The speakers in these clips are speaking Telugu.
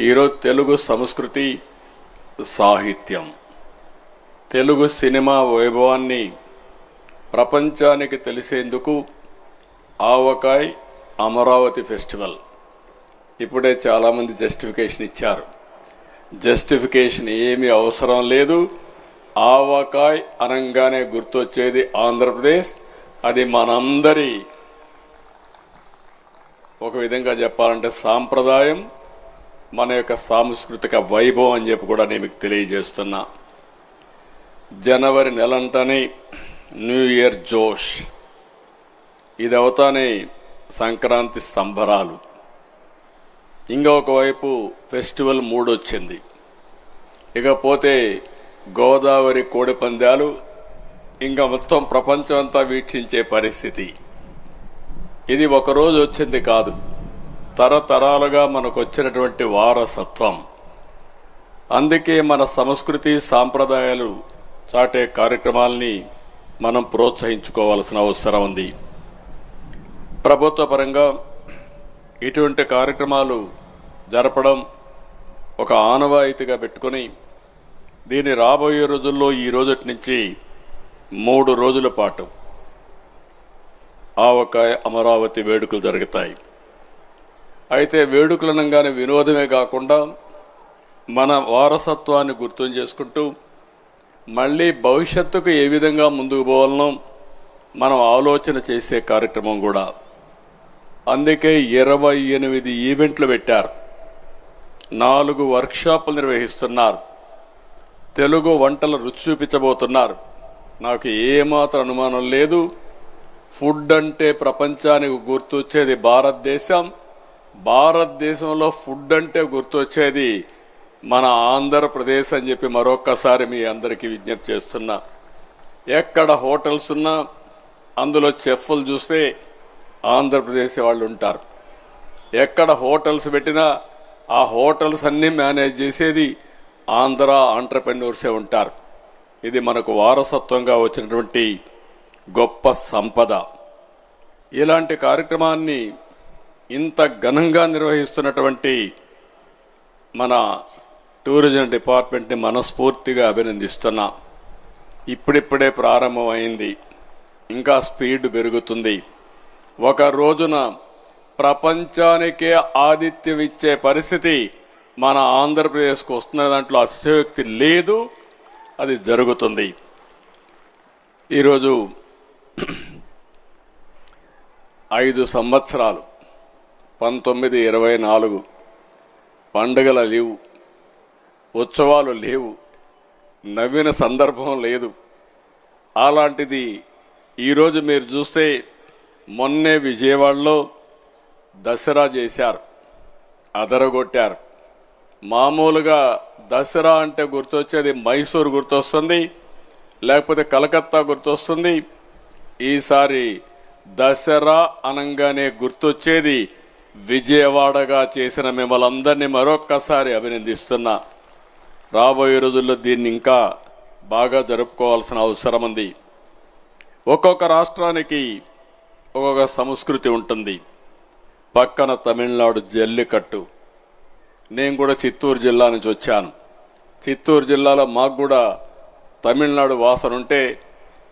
ఈరోజు తెలుగు సంస్కృతి సాహిత్యం. తెలుగు సినిమా వైభవాన్ని ప్రపంచానికి తెలిసేందుకు ఆవకాయ్ అమరావతి ఫెస్టివల్. ఇప్పుడే చాలామంది జస్టిఫికేషన్ ఇచ్చారు. జస్టిఫికేషన్ ఏమీ అవసరం లేదు. ఆవకాయ్ అనంగానే గుర్తొచ్చేది ఆంధ్రప్రదేశ్. అది మనందరి ఒక విధంగా చెప్పాలంటే సాంప్రదాయం. మన యొక్క సాంస్కృతిక వైభవం అని చెప్పి కూడా నేను మీకు తెలియజేస్తున్నా. జనవరి నెలంటనే న్యూ ఇయర్ జోష్. ఇది అవుతానే సంక్రాంతి సంబరాలు. ఇంకా ఒకవైపు ఫెస్టివల్ మూడు వచ్చింది. ఇకపోతే గోదావరి కోడి పందాలు ఇంకా మొత్తం ప్రపంచం అంతా వీక్షించే పరిస్థితి. ఇది ఒకరోజు వచ్చింది కాదు. తరతరాలుగా మనకు వచ్చినటువంటి వారసత్వం. అందుకే మన సంస్కృతి సాంప్రదాయాలు చాటే కార్యక్రమాల్ని మనం ప్రోత్సహించుకోవాల్సిన అవసరం ఉంది. ప్రభుత్వ పరంగా ఇటువంటి కార్యక్రమాలు జరపడం ఒక ఆనవాయితీగా పెట్టుకొని దీని రాబోయే రోజుల్లో ఈ రోజటి నుంచి మూడు రోజుల పాటు ఆవకాయ అమరావతి వేడుకలు జరుగుతాయి. అయితే వేడుకలనంగానే వినోదమే కాకుండా మన వారసత్వాన్ని గుర్తు చేసుకుంటూ మళ్ళీ భవిష్యత్తుకు ఏ విధంగా ముందుకు పోవాలనో మనం ఆలోచన చేసే కార్యక్రమం కూడా. అందుకే ఇరవై ఎనిమిది ఈవెంట్లు పెట్టారు. నాలుగు వర్క్షాపులు నిర్వహిస్తున్నారు. తెలుగు వంటల రుచి చూపించబోతున్నారు. నాకు ఏమాత్రం అనుమానం లేదు. ఫుడ్ అంటే ప్రపంచానికి గుర్తొచ్చేది భారతదేశం. భారతదేశంలో ఫుడ్ అంటే గుర్తొచ్చేది మన ఆంధ్రప్రదేశ్ అని చెప్పి మరొక్కసారి మీ అందరికీ విజ్ఞప్తి చేస్తున్నా. ఎక్కడ హోటల్స్ ఉన్నా అందులో చెఫ్లు చూస్తే ఆంధ్రప్రదేశ్ వాళ్ళు ఉంటారు. ఎక్కడ హోటల్స్ పెట్టినా ఆ హోటల్స్ అన్నీ మేనేజ్ చేసేది ఆంధ్ర ఆంటర్ప్రెన్యూర్సే ఉంటారు. ఇది మనకు వారసత్వంగా వచ్చినటువంటి గొప్ప సంపద. ఇలాంటి కార్యక్రమాన్ని ఇంత ఘనంగా నిర్వహిస్తున్నటువంటి మన టూరిజం డిపార్ట్మెంట్ని మనస్ఫూర్తిగా అభినందిస్తున్నా. ఇప్పుడిప్పుడే ప్రారంభమైంది. ఇంకా స్పీడ్ పెరుగుతుంది. ఒక రోజున ప్రపంచానికే ఆతిథ్యం ఇచ్చే పరిస్థితి మన ఆంధ్రప్రదేశ్కు వస్తున్న దాంట్లో అతిశయోక్తి లేదు. అది జరుగుతుంది. ఈరోజు ఐదు సంవత్సరాలు పంతొమ్మిది ఇరవై నాలుగు. పండుగల లేవు. ఉత్సవాలు లేవు. నవ్విన సందర్భం లేదు. అలాంటిది ఈరోజు మీరు చూస్తే మొన్నే విజయవాడలో దసరా చేశారు. అదరగొట్టారు. మామూలుగా దసరా అంటే గుర్తొచ్చేది మైసూరు గుర్తొస్తుంది లేకపోతే కలకత్తా గుర్తొస్తుంది. ఈసారి దసరా అనంగానే గుర్తొచ్చేది విజయవాడగా చేసిన మిమ్మల్ అందరినీ మరొక్కసారి అభినందిస్తున్నా. రాబోయే రోజుల్లో దీన్ని ఇంకా బాగా జరుపుకోవాల్సిన అవసరం ఉంది. ఒక్కొక్క రాష్ట్రానికి ఒక్కొక్క సంస్కృతి ఉంటుంది. పక్కన తమిళనాడు జల్లికట్టు. నేను కూడా చిత్తూరు జిల్లా నుంచి వచ్చాను. చిత్తూరు జిల్లాలో మాకు కూడా తమిళనాడు వాసన ఉంటే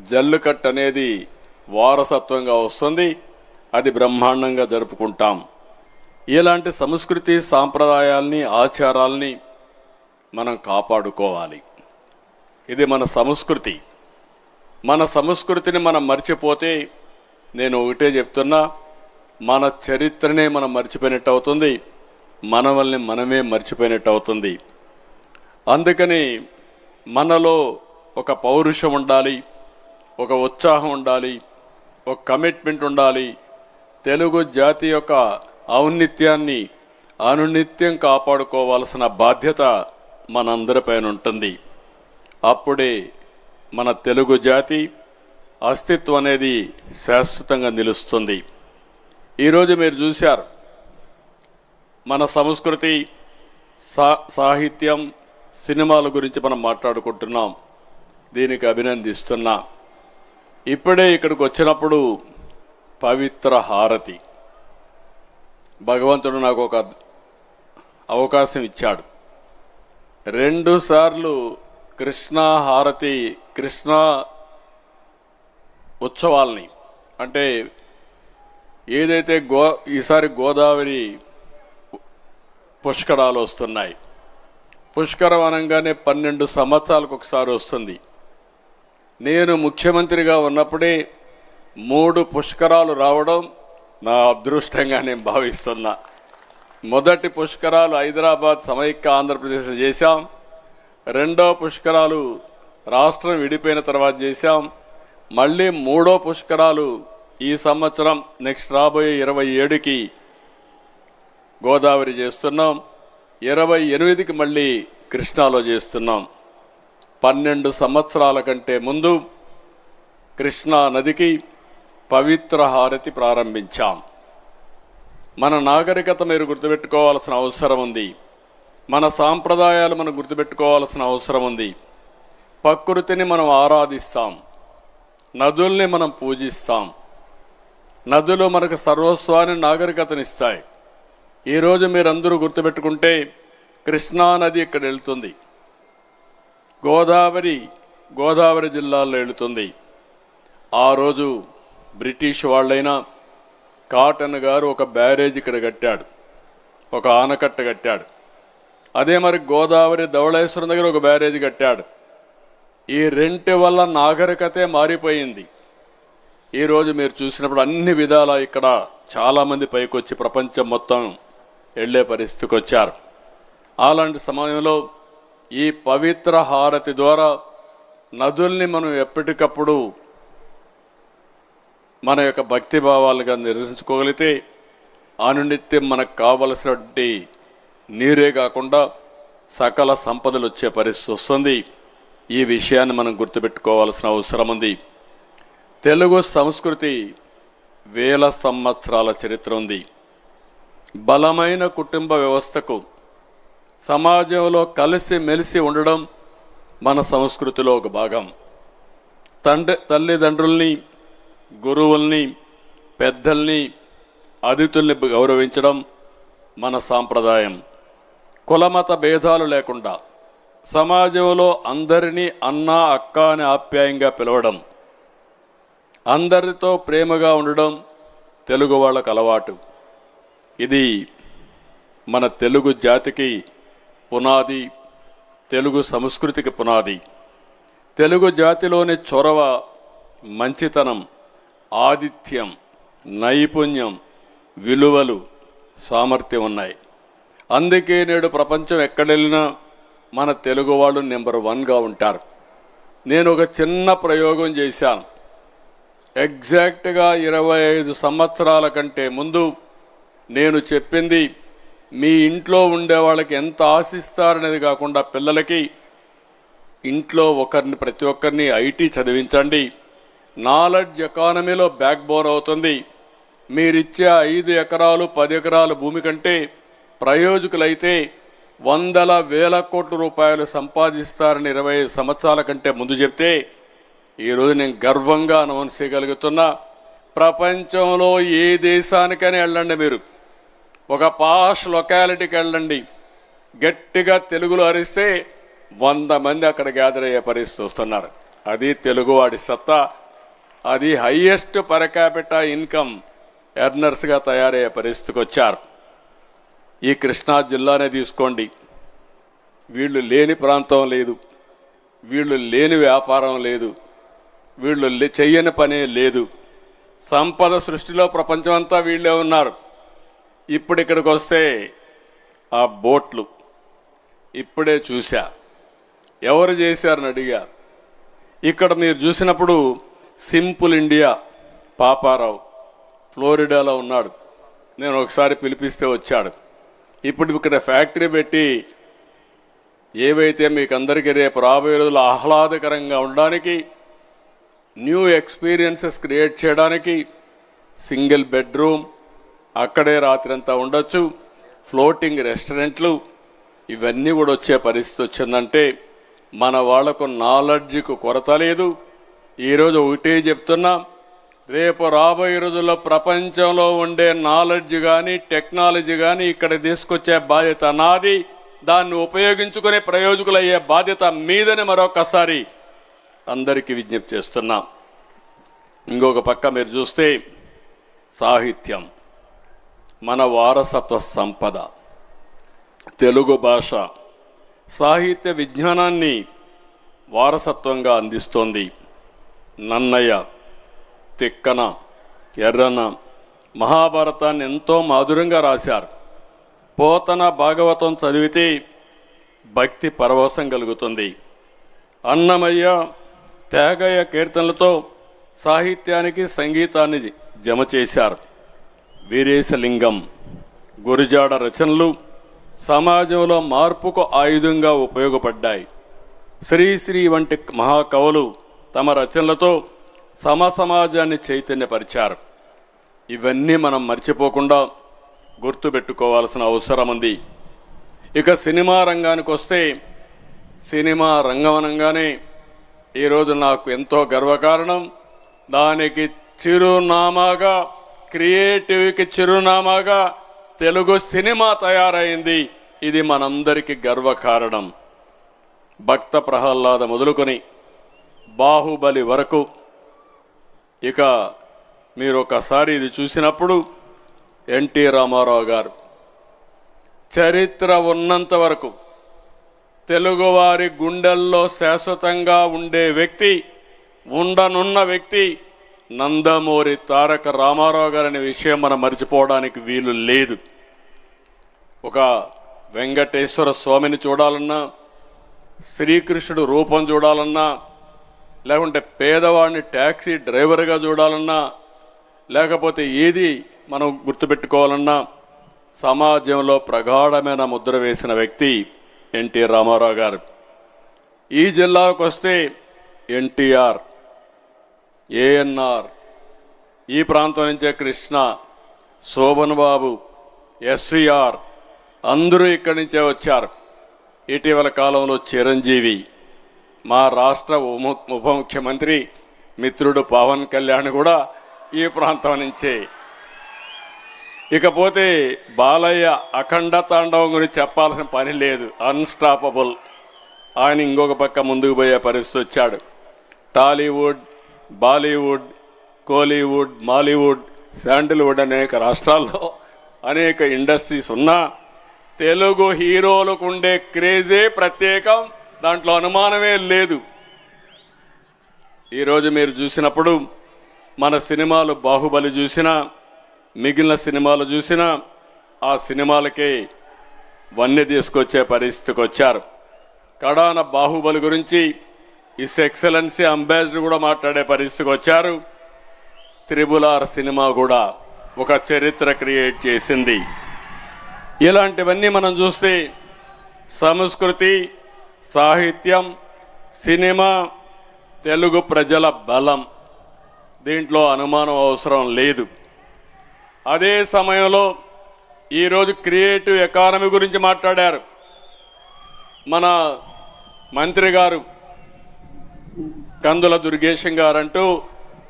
జల్లికట్టు అనేది వారసత్వంగా వస్తుంది. అది బ్రహ్మాండంగా జరుపుకుంటాం. ఇలాంటి సంస్కృతి సాంప్రదాయాల్ని ఆచారాల్ని మనం కాపాడుకోవాలి. ఇది మన సంస్కృతి. మన సంస్కృతిని మనం మర్చిపోతే నేను ఒకటే చెప్తున్నా మన చరిత్రనే మనం మర్చిపోయినట్టు అవుతుంది మనవల్ని మనమే మర్చిపోయినట్టు అవుతుంది అందుకని మనలో ఒక పౌరుషం ఉండాలి ఒక ఉత్సాహం ఉండాలి ఒక కమిట్మెంట్ ఉండాలి తెలుగు జాతి యొక్క ఔన్నిత్యాన్ని అనునిత్యం కాపాడుకోవాల్సిన బాధ్యత మనందరిపైన ఉంటుంది. అప్పుడే మన తెలుగు జాతి అస్తిత్వం అనేది శాశ్వతంగా నిలుస్తుంది. ఈరోజు మీరు చూశారు మన సంస్కృతి సా సాహిత్యం సినిమాల గురించి మనం మాట్లాడుకుంటున్నాం. దీనికి అభినందిస్తున్నా. ఇప్పుడే ఇక్కడికి వచ్చినప్పుడు పవిత్ర హారతి. భగవంతుడు నాకు ఒక అవకాశం ఇచ్చాడు. రెండు సార్లు కృష్ణా హారతి కృష్ణా ఉత్సవాల్ని అంటే ఏదైతే గో ఈసారి గోదావరి పుష్కరాలు వస్తున్నాయి. పుష్కరం అనగానే పన్నెండు సంవత్సరాలకు ఒకసారి వస్తుంది. నేను ముఖ్యమంత్రిగా ఉన్నప్పుడే మూడు పుష్కరాలు రావడం నా అదృష్టంగా నేను భావిస్తున్నా. మొదటి పుష్కరాలు హైదరాబాద్ సమైక్య ఆంధ్రప్రదేశ్ చేశాం. రెండో పుష్కరాలు రాష్ట్రం విడిపోయిన తర్వాత చేశాం. మళ్ళీ మూడో పుష్కరాలు ఈ సంవత్సరం నెక్స్ట్ రాబోయే ఇరవై ఏడుకి గోదావరి చేస్తున్నాం. ఇరవై ఎనిమిదికి మళ్ళీ కృష్ణాలో చేస్తున్నాం. పన్నెండు సంవత్సరాల కంటే ముందు కృష్ణా నదికి పవిత్ర హారతి ప్రారంభించాం. మన నాగరికత మీరు గుర్తుపెట్టుకోవాల్సిన అవసరం ఉంది. మన సాంప్రదాయాలు మనం గుర్తుపెట్టుకోవాల్సిన అవసరం ఉంది. ప్రకృతిని మనం ఆరాధిస్తాం. నదుల్ని మనం పూజిస్తాం. నదులు మనకు సర్వస్వాన్ని నాగరికతనిస్తాయి. ఈరోజు మీరందరూ గుర్తుపెట్టుకుంటే కృష్ణా నది ఇక్కడ వెళుతుంది. గోదావరి గోదావరి జిల్లాల్లో వెళుతుంది. ఆ రోజు బ్రిటిష్ వాళ్ళైనా కాటన్ గారు ఒక బ్యారేజ్ ఇక్కడ కట్టాడు. ఒక ఆనకట్ట కట్టాడు. అదే మరి గోదావరి ధవళేశ్వరం దగ్గర ఒక బ్యారేజ్ కట్టాడు. ఈ రెంటి వల్ల నాగరికతే మారిపోయింది. ఈరోజు మీరు చూసినప్పుడు అన్ని విధాల ఇక్కడ చాలామంది పైకొచ్చి ప్రపంచం మొత్తం వెళ్ళే పరిస్థితికి వచ్చారు. అలాంటి సమయంలో ఈ పవిత్ర హారతి ద్వారా నదుల్ని మనం ఎప్పటికప్పుడు మన యొక్క భక్తి భావాలుగా నిర్వహించుకోగలిగితే అనునిత్యం మనకు కావలసినటువంటి నీరే కాకుండా సకల సంపదలు వచ్చే పరిస్థితి వస్తుంది. ఈ విషయాన్ని మనం గుర్తుపెట్టుకోవాల్సిన అవసరం ఉంది. తెలుగు సంస్కృతి వేల సంవత్సరాల చరిత్ర ఉంది. బలమైన కుటుంబ వ్యవస్థకు సమాజంలో కలిసి మెలిసి ఉండడం మన సంస్కృతిలో ఒక భాగం. తండ్రి తల్లిదండ్రుల్ని గురువుల్ని పెద్దల్ని అతిథుల్ని గౌరవించడం మన సాంప్రదాయం. కులమత భేదాలు లేకుండా సమాజంలో అందరినీ అన్నా అక్క అని ఆప్యాయంగా పిలవడం అందరితో ప్రేమగా ఉండడం తెలుగు వాళ్ళకు అలవాటు. ఇది మన తెలుగు జాతికి పునాది తెలుగు సంస్కృతికి పునాది. తెలుగు జాతిలోని చొరవ మంచితనం. ఆదిత్యం నైపుణ్యం విలువలు సామర్థ్యం ఉన్నాయి. అందుకే నేడు ప్రపంచం ఎక్కడెళ్ళినా మన తెలుగు వాళ్ళు నెంబర్ వన్గా ఉంటారు. నేను ఒక చిన్న ప్రయోగం చేశాను. ఎగ్జాక్ట్గా ఇరవై ఐదు సంవత్సరాల కంటే ముందు నేను చెప్పింది మీ ఇంట్లో ఉండే వాళ్ళకి ఎంత ఆశిస్తారనేది కాకుండా పిల్లలకి ఇంట్లో ఒకరిని ప్రతి ఒక్కరిని ఐటీ చదివించండి. నాలెడ్జ్ ఎకానమీలో బ్యాక్ బోన్ అవుతుంది. మీరిచ్చే ఐదు ఎకరాలు పది ఎకరాల భూమి కంటే ప్రయోజకులైతే వందల వేల కోట్ల రూపాయలు సంపాదిస్తారని ఇరవై ఐదు సంవత్సరాల కంటే ముందు చెప్తే ఈరోజు నేను గర్వంగా అనౌన్స్ చేయగలుగుతున్నా ప్రపంచంలో ఏ దేశానికైనా వెళ్ళండి మీరు. ఒక పాష్ లొకాలిటీకి వెళ్ళండి. గట్టిగా తెలుగులో అరిస్తే వంద మంది అక్కడ గ్యాదర్ అయ్యే పరిస్థితి వస్తున్నారు. అది తెలుగువాడి సత్తా. అది హయ్యెస్ట్ పరకాపిట ఇన్కమ్ ఎర్నర్స్గా తయారయ్యే పరిస్థితికి వచ్చారు. ఈ కృష్ణా జిల్లానే తీసుకోండి. వీళ్ళు లేని ప్రాంతం లేదు. వీళ్ళు లేని వ్యాపారం లేదు. వీళ్ళు లే- చెయ్యని పనే లేదు. సంపద సృష్టిలో ప్రపంచమంతా వీళ్ళే ఉన్నారు. ఇప్పుడు ఇక్కడికి వస్తే ఆ బోట్లు ఇప్పుడే చూశా. ఎవరు చేశారని అడిగా. ఇక్కడ మీరు చూసినప్పుడు సింపుల్ ఇండియా పాపారావు ఫ్లోరిడాలో ఉన్నాడు. నేను ఒకసారి పిలిపిస్తే వచ్చాడు. ఇప్పుడు ఇక్కడ ఫ్యాక్టరీ పెట్టి ఏవైతే మీకు అందరికీ రేపు రాబోయే రోజులు ఆహ్లాదకరంగా ఉండడానికి న్యూ ఎక్స్పీరియన్సెస్ క్రియేట్ చేయడానికి సింగిల్ బెడ్రూమ్ అక్కడే రాత్రంతా ఉండొచ్చు ఫ్లోటింగ్ రెస్టారెంట్లు ఇవన్నీ కూడా వచ్చే పరిస్థితి వచ్చిందంటే మన వాళ్ళకు నాలెడ్జ్కు కొరత లేదు. ఈరోజు ఒకటే చెప్తున్నా రేపు రాబోయే రోజుల్లో ప్రపంచంలో ఉండే నాలెడ్జ్ కానీ టెక్నాలజీ కానీ ఇక్కడ తీసుకొచ్చే బాధ్యత నాది. దాన్ని ఉపయోగించుకునే ప్రయోజకులయ్యే బాధ్యత మీదని మరొకసారి అందరికీ విజ్ఞప్తి చేస్తున్నాం. ఇంకొక పక్క మీరు చూస్తే సాహిత్యం మన వారసత్వ సంపద తెలుగు భాష సాహిత్య విజ్ఞానాన్ని వారసత్వంగా అందిస్తోంది. నన్నయ్య తిక్కన ఎర్రన మహాభారతాన్ని ఎంతో మాధురంగా రాశారు. పోతన భాగవతం చదివితే భక్తి పరవశం కలుగుతుంది. అన్నమయ్య త్యాగయ్య కీర్తనలతో సాహిత్యానికి సంగీతాన్ని జమ చేశారు. వీరేశలింగం గురిజాడ రచనలు సమాజంలో మార్పుకు ఆయుధంగా ఉపయోగపడ్డాయి. శ్రీశ్రీ వంటి మహాకవులు తమ రచనలతో సమ సమాజాన్ని చైతన్యపరిచారు. ఇవన్నీ మనం మర్చిపోకుండా గుర్తుపెట్టుకోవాల్సిన అవసరం ఉంది ఇక సినిమా రంగానికి వస్తే సినిమా రంగం అనగానే ఈరోజు నాకు ఎంతో గర్వకారణం. దానికి చిరునామాగా క్రియేటివ్కి చిరునామాగా తెలుగు సినిమా తయారైంది. ఇది మనందరికీ గర్వకారణం. భక్త ప్రహ్లాద మొదలుకొని బాహుబలి వరకు. ఇక మీరు ఒకసారి ఇది చూసినప్పుడు ఎన్టీ రామారావు గారు చరిత్ర ఉన్నంత వరకు తెలుగువారి గుండెల్లో శాశ్వతంగా ఉండే వ్యక్తి ఉండనున్న వ్యక్తి నందమూరి తారక రామారావు గారనే విషయం మనం మర్చిపోవడానికి వీలు లేదు. ఒక వెంకటేశ్వర స్వామిని చూడాలన్నా శ్రీకృష్ణుడు రూపం చూడాలన్నా లేకుంటే పేదవాడిని ట్యాక్సీ డ్రైవర్గా చూడాలన్నా లేకపోతే ఏది మనం గుర్తుపెట్టుకోవాలన్నా సమాజంలో ప్రగాఢమైన ముద్ర వేసిన వ్యక్తి ఎన్టీ రామారావు గారు. ఈ జిల్లాకు వస్తే ఎన్టీఆర్ ఏఎన్ఆర్ ఈ ప్రాంతం నుంచే కృష్ణ శోభన్ బాబు ఎస్విఆర్ అందరూ ఇక్కడి నుంచే వచ్చారు. ఇటీవల కాలంలో చిరంజీవి మా రాష్ట్ర ఉప ఉప ముఖ్యమంత్రి మిత్రుడు పవన్ కళ్యాణ్ కూడా ఈ ప్రాంతం నుంచే. ఇకపోతే బాలయ్య అఖండ తాండవం గురించి చెప్పాల్సిన పని లేదు. అన్స్టాపబుల్ ఆయన ఇంకొక పక్క ముందుకు పోయే పరిస్థితి వచ్చాడు. టాలీవుడ్ బాలీవుడ్ కోలీవుడ్ మాలీవుడ్ శాండిల్వుడ్ అనేక రాష్ట్రాల్లో అనేక ఇండస్ట్రీస్ ఉన్నా తెలుగు హీరోలకు ఉండే క్రేజే ప్రత్యేకం. దాంట్లో అనుమానమే లేదు. ఈరోజు మీరు చూసినప్పుడు మన సినిమాలు బాహుబలి చూసినా మిగిలిన సినిమాలు చూసినా ఆ సినిమాలకే వన్నె తీసుకొచ్చే పరిస్థితికి వచ్చారు. కడాన బాహుబలి గురించి ఇస్ ఎక్సలెన్సీ అంబాసిడర్ కూడా మాట్లాడే పరిస్థితికి వచ్చారు. త్రిబుల్ ఆర్ సినిమా కూడా ఒక చరిత్ర క్రియేట్ చేసింది. ఇలాంటివన్నీ మనం చూస్తే సంస్కృతి సాహిత్యం సినిమా తెలుగు ప్రజల బలం. దీంట్లో అనుమానం అవసరం లేదు. అదే సమయంలో ఈరోజు క్రియేటివ్ ఎకానమీ గురించి మాట్లాడారు. మన మంత్రి గారు కందుల దుర్గేశం గారంటూ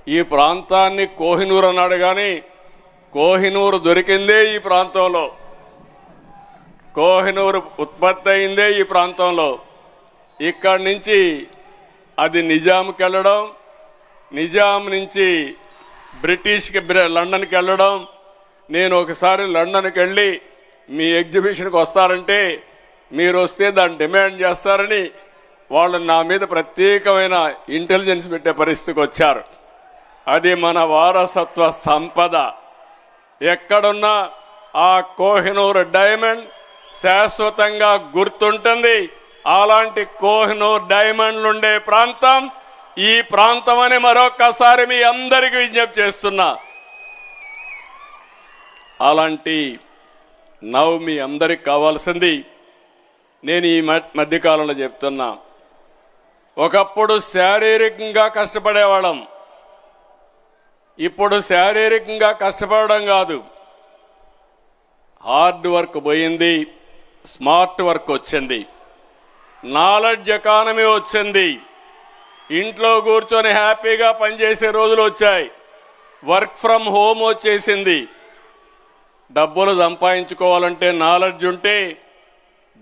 ఈ ప్రాంతాన్ని కోహినూరు అన్నాడు కానీ కోహినూరు దొరికిందే ఈ ప్రాంతంలో. కోహినూరు ఉత్పత్తి అయిందే ఈ ప్రాంతంలో. ఇక్కడి నుంచి అది నిజాంకి వెళ్ళడం నిజాం నుంచి బ్రిటిష్కి లండన్కి వెళ్ళడం. నేను ఒకసారి లండన్కి వెళ్ళి మీ ఎగ్జిబిషన్కి వస్తారంటే మీరు వస్తే దాన్ని డిమాండ్ చేస్తారని వాళ్ళు నా మీద ప్రత్యేకమైన ఇంటెలిజెన్స్ పెట్టే పరిస్థితికి వచ్చారు. అది మన వారసత్వ సంపద. ఎక్కడున్నా ఆ కోహినూర్ డైమండ్ శాశ్వతంగా గుర్తుంటుంది. అలాంటి కోహినూర్ డైమండ్లు ఉండే ప్రాంతం ఈ ప్రాంతం అని మరొక్కసారి మీ అందరికీ విజ్ఞప్తి చేస్తున్నా. అలాంటి నవ్వు మీ అందరికి కావాల్సింది నేను ఈ మధ్యకాలంలో చెప్తున్నా. ఒకప్పుడు శారీరకంగా కష్టపడేవాళ్ళం. ఇప్పుడు శారీరకంగా కష్టపడడం కాదు. హార్డ్ వర్క్ పోయింది స్మార్ట్ వర్క్ వచ్చింది. నాలెడ్జ్ ఎకానమీ వచ్చింది. ఇంట్లో కూర్చొని హ్యాపీగా పనిచేసే రోజులు వచ్చాయి. వర్క్ ఫ్రమ్ హోమ్ వచ్చేసింది. డబ్బులు సంపాదించుకోవాలంటే నాలెడ్జ్ ఉంటే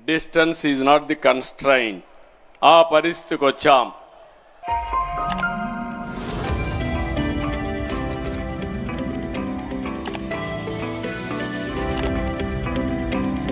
distance is not the constraint. ఆ పరిస్థితికి వచ్చాం.